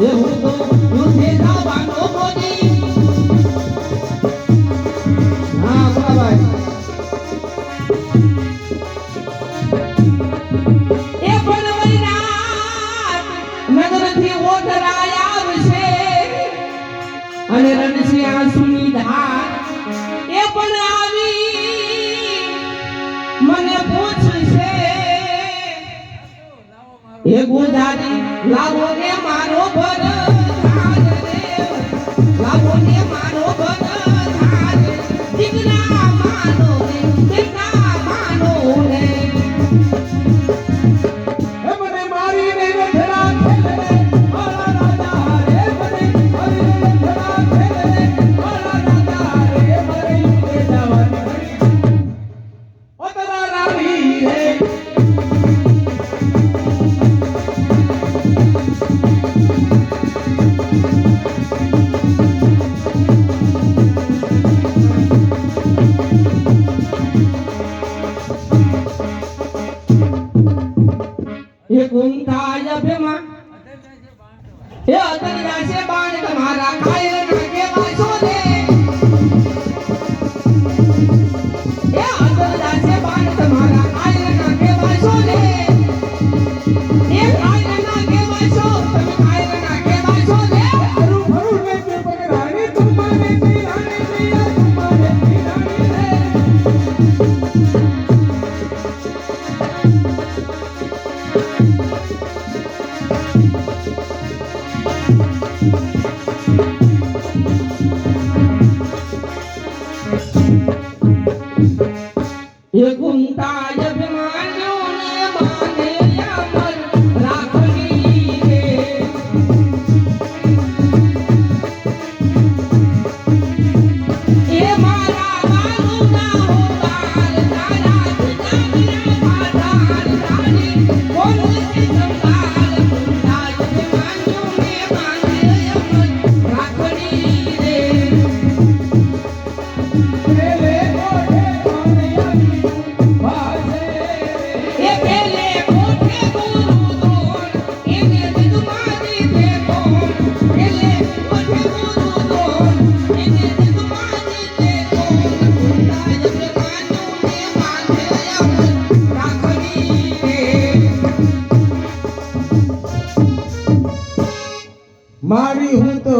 અને રણસિંહા સુની ધાર એ પણ મને પૂછશે. એ ગોદારી લાવો રે. Nobody. એ ગુમ એ અતર રાશે બાણ તમારા ખાય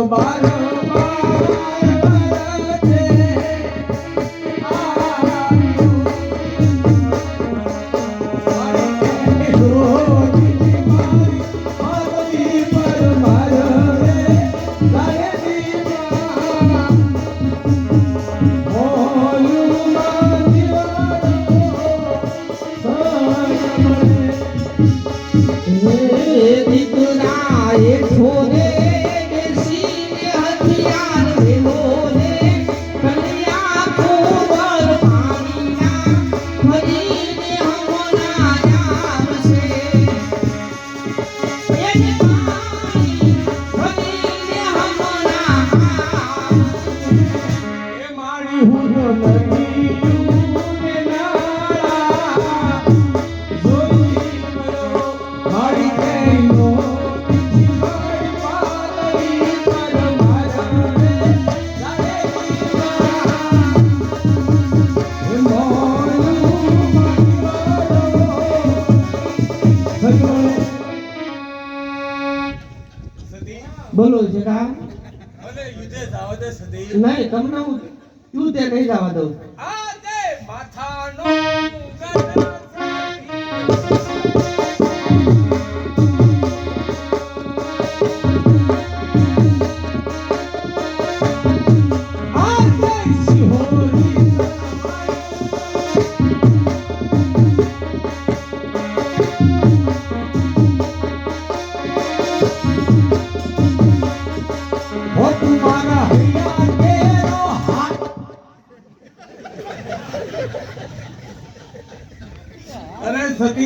বারো બોલો છે કા? નહીં તમને હું યુદ્ધે નહીં જવા દઉં. માથાનો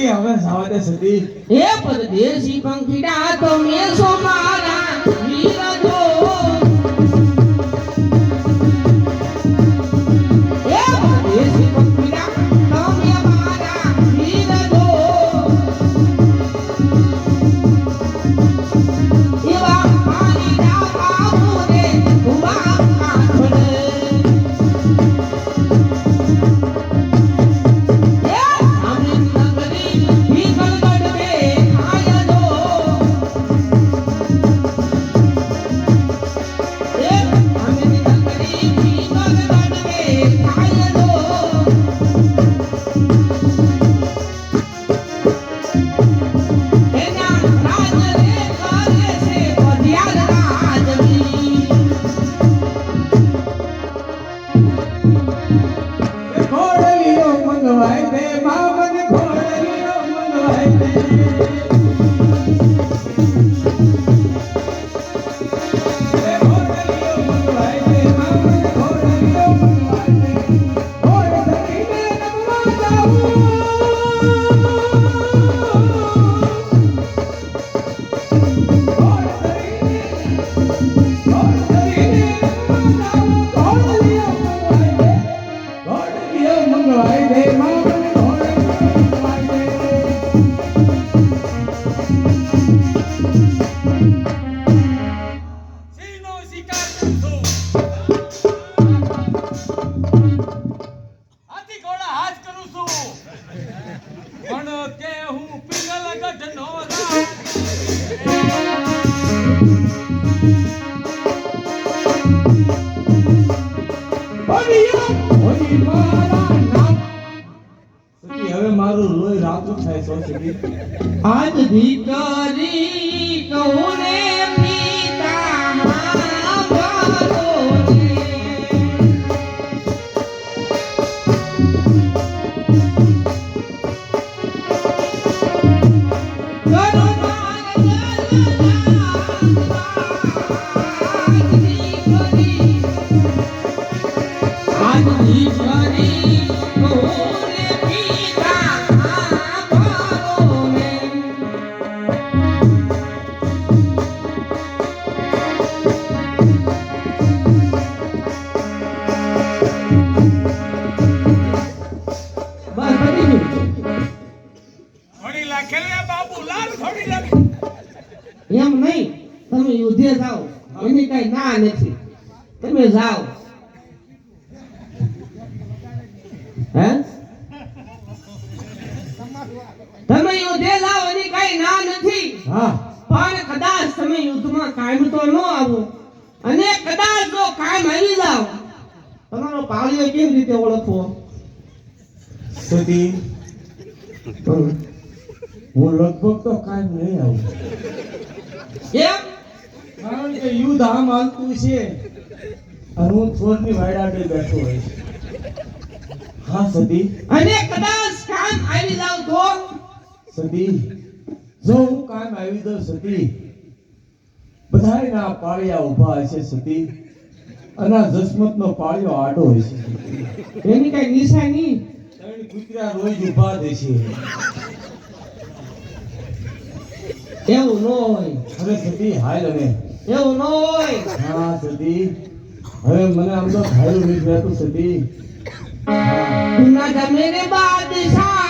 હવે સાવદે સુધી હે પરદેશી પંખીડા તો મે મનવાઈ બે માવન ખોળે મનવાઈ આજ દીકરી એમ નહીં. તમે યુદ્ધે જાઓ. એની કઈ ના નથી. તમે જાઓ. હે? તમે યુદ્ધે જાઓ એની કઈ ના નથી. પણ કદાચ તમે યુદ્ધમાં કાયમ તો ન આવો. અને કદાચ જો કાયમ આવી જાઓ. તમારો પાળીઓ કેવી રીતે ઓળખવો? સતી હું લગભગ તો કાંઈ નહીં આવું. કેમ? કારણ કે યુદ્ધ આમ હાલતું છે અને હું થોરની વાયડા બેઠો હોય હા સદી. અને કદાચ કામ આવી જાવ તો? સદી. જો હું કામ આવી દઉં સતી બધાય ના પાળિયા ઊભા હશે સતી અને આ જસમતનો પાળિયો આડો છે. એની કઈ નિશાની? ત્રણ કૂતરા રોજ ઊભા દેશે. એવું ન હોય. હવે સુધી હાલ હવે. એવું ન હોય. હા સુધી હવે મને આમ તો હાલ નથી રહેતું સતી હા. ના જમેરે બાદશાહ.